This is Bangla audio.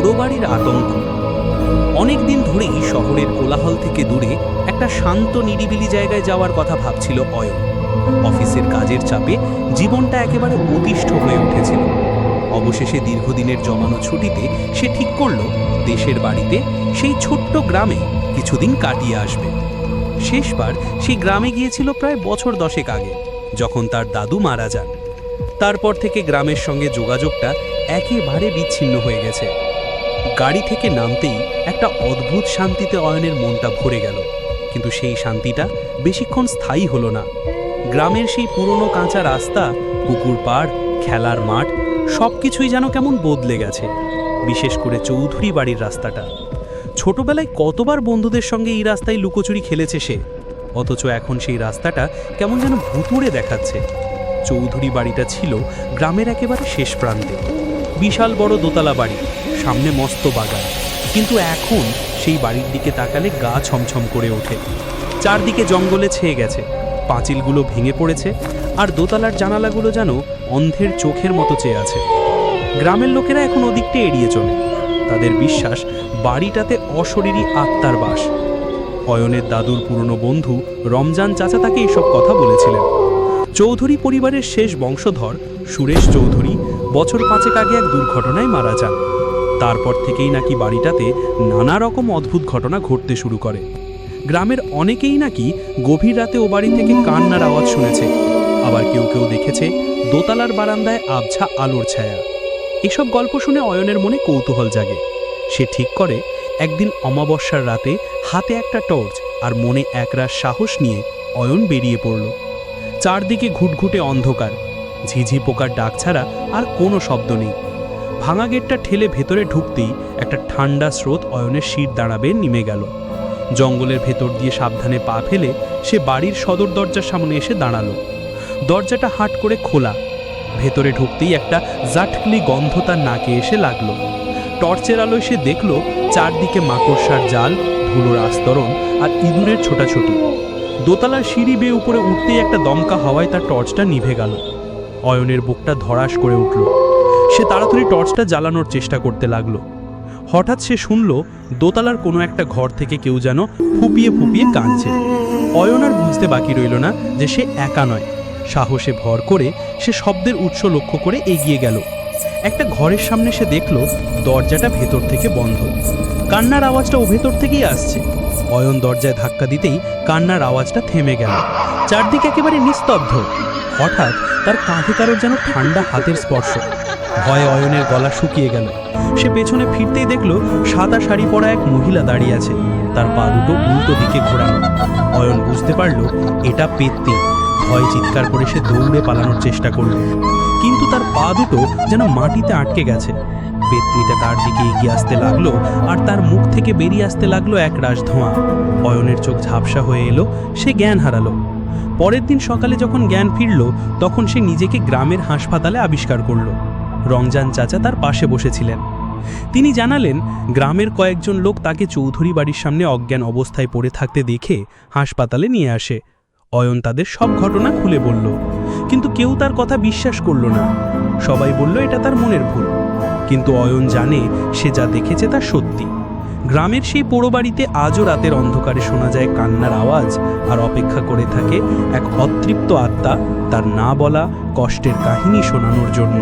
পোড়ো বাড়ির আতঙ্ক। অনেক দিন ধরেই শহরের কোলাহল থেকে দূরে একটা শান্ত, নিরিবিলি জায়গায় যাওয়ার কথা ভাবছিল অয়ন। অফিসের কাজের চাপে জীবনটা একেবারে অতিষ্ঠ হয়ে উঠেছিল। অবশেষে দীর্ঘদিনের জমানো ছুটিতে সে ঠিক করল, দেশের বাড়িতে সেই ছোট্ট গ্রামে কিছুদিন কাটিয়ে আসবে। শেষবার সেই গ্রামে গিয়েছিল প্রায় বছর দশেক আগে, যখন তার দাদু মারা যান। তারপর থেকে গ্রামের সঙ্গে যোগাযোগটা একেবারে বিচ্ছিন্ন হয়ে গেছে। গাড়ি থেকে নামতেই একটা অদ্ভুত শান্তিতে অয়নের মনটা ভরে গেল। কিন্তু সেই শান্তিটা বেশিক্ষণ স্থায়ী হলো না। গ্রামের সেই পুরনো কাঁচা রাস্তা, পুকুর পাড়, খেলার মাঠ সব কিছুই যেন কেমন বদলে গেছে, বিশেষ করে চৌধুরী বাড়ির রাস্তাটা। ছোটবেলায় কতবার বন্ধুদের সঙ্গে এই রাস্তায় লুকোচুরি খেলেছে সে? অথচ এখন সেই রাস্তাটা কেমন যেন ভুতুড়ে দেখাচ্ছে। চৌধুরী বাড়িটা ছিল গ্রামের একেবারে শেষ প্রান্তে। বিশাল বড় দোতলা বাড়ি। সামনে মস্ত বাগান। কিন্তু এখন সেই বাড়ির দিকে তাকালে গা ছমছম করে ওঠে। চারদিকে জঙ্গলে ছেয়ে গেছে, পাঁচিলগুলো ভেঙে পড়েছে, আর দোতলার জানালাগুলো যেন অন্ধের চোখের মতো চেয়ে আছে। গ্রামের লোকেরা এখন ওদিকটা এড়িয়ে চলে। তাদের বিশ্বাস, বাড়িটাতে অশরীরী আত্মার বাস। অয়নের দাদুর পুরনো বন্ধু রমজান চাচা তাকে এসব কথা বলেছিলেন। চৌধুরী পরিবারের শেষ বংশধর সুরেশ চৌধুরী বছর পাঁচেক আগে এক দুর্ঘটনায় মারা যান। তারপর থেকেই নাকি বাড়িটাতে নানা রকম অদ্ভুত ঘটনা ঘটতে শুরু করে। গ্রামের অনেকেই নাকি গভীর রাতে ও বাড়ি থেকে কান্নার আওয়াজ শুনেছে। আবার কেউ কেউ দেখেছে দোতলার বারান্দায় আবছা আলোর ছায়া। এসব গল্প শুনে অয়নের মনে কৌতূহল জাগে। সে ঠিক করে, একদিন অমাবস্যার রাতে হাতে একটা টর্চ আর মনে একরাশ সাহস নিয়ে অয়ন বেরিয়ে পড়ল। চারদিকে ঘুটঘুটে অন্ধকার। ঝিঝি পোকার ডাক ছাড়া আর কোনো শব্দ নেই। ভাঙা গেটটা ঠেলে ভেতরে ঢুকতেই একটা ঠান্ডা স্রোত অয়নের শির দাঁড়াবে নেমে গেল। জঙ্গলের ভেতর দিয়ে সাবধানে পা ফেলে সে বাড়ির সদর দরজার সামনে এসে দাঁড়াল। দরজাটা হাট করে খোলা। ভেতরে ঢুকতেই একটা জাটকলি গন্ধ তার নাকে এসে লাগল। টর্চের আলোয় সে দেখল চারদিকে মাকড়সার জাল, ধুলোর আস্তরণ আর ইঁদুরের ছোটাছুটি। দোতলার সিঁড়ি বেয়ে উপরে উঠতেই একটা দমকা হাওয়ায় তার টর্চটা নিভে গেল। অয়নের বুকটা ধরাস করে উঠল। সে তাড়াতাড়ি টর্চটা জ্বালানোর চেষ্টা করতে লাগল। হঠাৎ সে শুনল, দোতলার কোনো একটা ঘর থেকে কেউ যেন ফুপিয়ে ফুপিয়ে কাঁদছে। অয়ন আর বুঝতে বাকি রইল না যে সে একা নয়। সাহসে ভর করে সে শব্দের উৎস লক্ষ্য করে এগিয়ে গেল। একটা ঘরের সামনে সে দেখল, দরজাটা ভেতর থেকে বন্ধ। কান্নার আওয়াজটা ও ভেতর থেকেই আসছে। অয়ন দরজায় ধাক্কা দিতেই কান্নার আওয়াজটা থেমে গেল। চারদিকে একেবারে নিস্তব্ধ। হঠাৎ তার কাঁধে কারোর যেন ঠান্ডা হাতের স্পর্শ। ভয়ে অয়নের গলা শুকিয়ে গেল। সে পেছনে ফিরতেই দেখল সাদা শাড়ি পরা এক মহিলা দাঁড়িয়ে আছে। তার পা দুটো উল্টো দিকে ঘোরানো। অয়ন বুঝতে পারল, এটা পেত্তি। ভয় চিৎকার করে সে দৌড়ে পালানোর চেষ্টা করল। কিন্তু তার পা দুটো যেন মাটিতে আটকে গেছে। পেত্নিটা তার দিকে এগিয়ে আসতে লাগল আর তার মুখ থেকে বেরিয়ে আসতে লাগল এক রাশ ধোঁয়া অয়নের চোখ ঝাপসা হয়ে এলো, সে জ্ঞান হারালো। পরের দিন সকালে যখন জ্ঞান ফিরল, তখন সে নিজেকে গ্রামের হাসপাতালে আবিষ্কার করল। রমজান চাচা তার পাশে বসেছিলেন। তিনি জানালেন, গ্রামের কয়েকজন লোক তাকে চৌধুরী বাড়ির সামনে অজ্ঞান অবস্থায় পড়ে থাকতে দেখে হাসপাতালে নিয়ে আসে। অয়ন তাদের সব ঘটনা খুলে বলল। কিন্তু কেউ তার কথা বিশ্বাস করল না। সবাই বলল, এটা তার মনের ভুল। কিন্তু অয়ন জানে, সে যা দেখেছে তা সত্যি। গ্রামের সেই পোড়ো বাড়িতে আজও রাতের অন্ধকারে শোনা যায় কান্নার আওয়াজ আর অপেক্ষা করে থাকে এক অতৃপ্ত আত্মা তার না বলা কষ্টের কাহিনী শোনানোর জন্য।